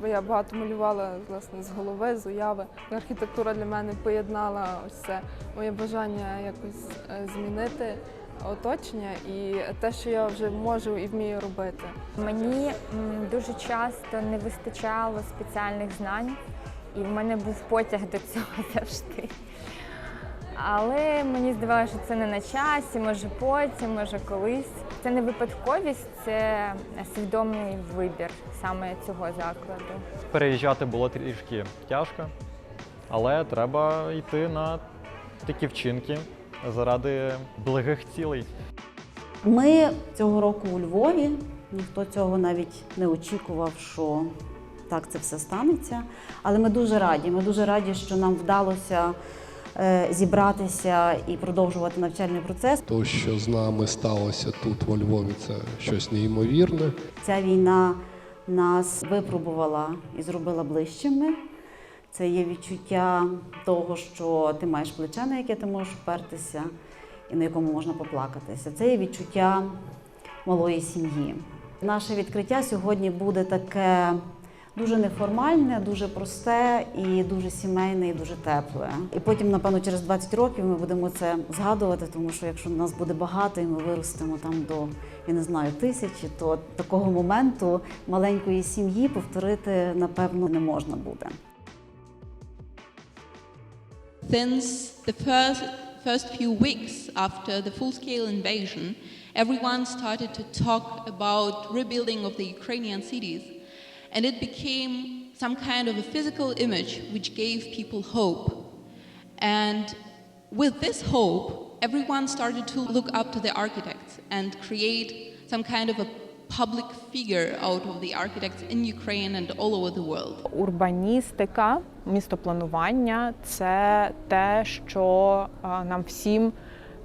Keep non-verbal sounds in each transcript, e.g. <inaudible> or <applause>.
Бо я багато малювала власне з голови, з уяви. Архітектура для мене поєднала ось це моє бажання якось е, змінити оточення і те, що я вже можу і вмію робити. Мені дуже часто не вистачало спеціальних знань, і в мене був потяг до цього <laughs> завжди. Але мені здавалося, що це не на часі, може потім, може колись. Це не випадковість, це свідомий вибір саме цього закладу. Переїжджати було трішки тяжко, але треба йти на такі вчинки заради благих цілей. Ми цього року у Львові. Ніхто цього навіть не очікував, що так це все станеться. Але ми дуже раді. Ми дуже раді, що нам вдалося зібратися і продовжувати навчальний процес. То, що з нами сталося тут, во Львові, це щось неймовірне. Ця війна нас випробувала і зробила ближчими. Це є відчуття того, що ти маєш плече, на яке ти можеш впертися і на якому можна поплакатися. Це є відчуття малої сім'ї. Наше відкриття сьогодні буде таке дуже неформальне, дуже просте і дуже сімейне, і дуже тепле. І потім, напевно, через 20 років ми будемо це згадувати, тому що якщо нас буде багато і ми виростемо там до я не знаю тисячі, то такого моменту маленької сім'ї повторити напевно не можна буде. Since the first, first few weeks after the full scale invasion, everyone started to talk about rebuilding of the Ukrainian cities. And it became some kind of a physical image which gave people hope. And with this hope, everyone started to look up to the architects and create some kind of a public figure out of the architects in Ukraine and all over the world. Урбаністика, містопланування це те, що е, нам всім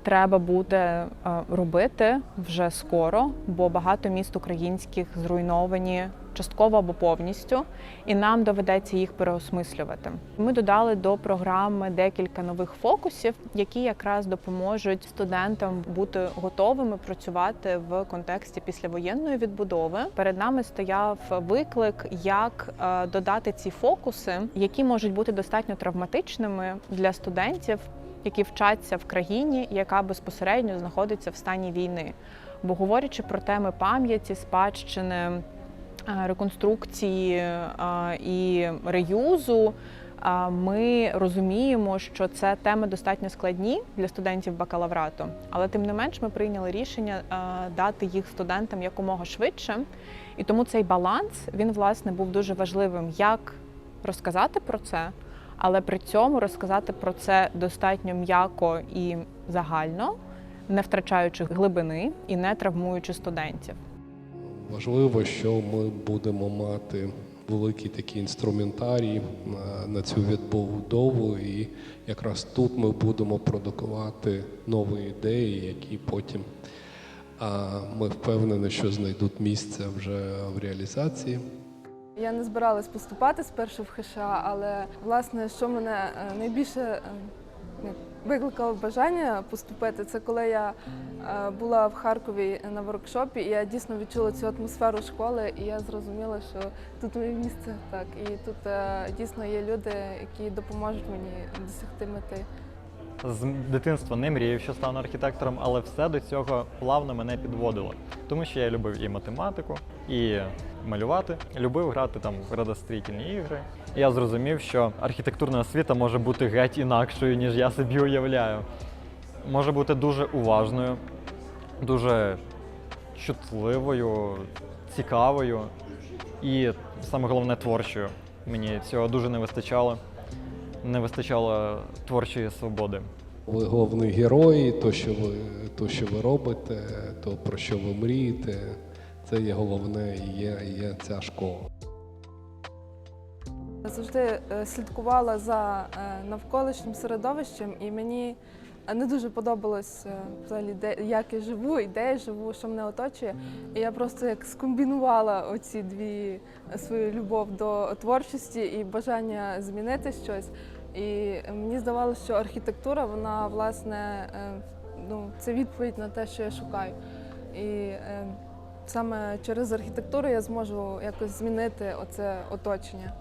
треба буде е, робити вже скоро, бо багато міст українських зруйновані частково або повністю, і нам доведеться їх переосмислювати. Ми додали до програми декілька нових фокусів, які якраз допоможуть студентам бути готовими працювати в контексті післявоєнної відбудови. Перед нами стояв виклик, як е, додати ці фокуси, які можуть бути достатньо травматичними для студентів, які вчаться в країні, яка безпосередньо знаходиться в стані війни. Бо говорячи про теми пам'яті, спадщини, е, реконструкції е, і реюзу, е, ми розуміємо, що це теми достатньо складні для студентів бакалаврату, але тим не менш ми прийняли рішення дати їх студентам якомога швидше. І тому цей баланс він власне був дуже важливим, як розказати про це, але при цьому розказати про це достатньо м'яко і загально, не втрачаючи глибини і не травмуючи студентів. Важливо, що ми будемо мати великий такий інструментарій на, на цю відбудову, і якраз тут ми будемо продукувати нові ідеї, які потім ми впевнені, що знайдуть місце вже в реалізації. Я не збиралась поступати спершу в ХШ, але власне, що мене е, найбільше е, викликало бажання поступити, це коли я е, була в Харкові на воркшопі, і я дійсно відчула цю атмосферу школи, і я зрозуміла, що тут моє місце так. І тут дійсно є люди, які допоможуть мені досягти мети. З дитинства не мріяв, що стану архітектором, але все до цього плавно мене підводило. Тому що я любив і математику, і малювати, любив грати там в радостроїтельні ігри. Я зрозумів, що архітектурна освіта може бути геть інакшою, ніж я собі уявляю. Може бути дуже уважною, дуже чутливою, цікавою і саме головне творчою. Мені цього дуже не вистачало. Не вистачало творчої свободи. Ви головний герой, то, що ви, то, що ви робите, то про що ви мрієте, це є головне і є, є ця школа. Я Завжди е, слідкувала за е, навколишнім середовищем, і мені е, не дуже подобалось взагалі, де як я живу і де я живу, що мене оточує. І я просто як скомбінувала оці дві свою любов до творчості і бажання змінити щось. І мені здавалося, що архітектура, вона власне е, ну, це відповідь на те, що я шукаю. І е, саме через архітектуру я зможу якось змінити оце оточення.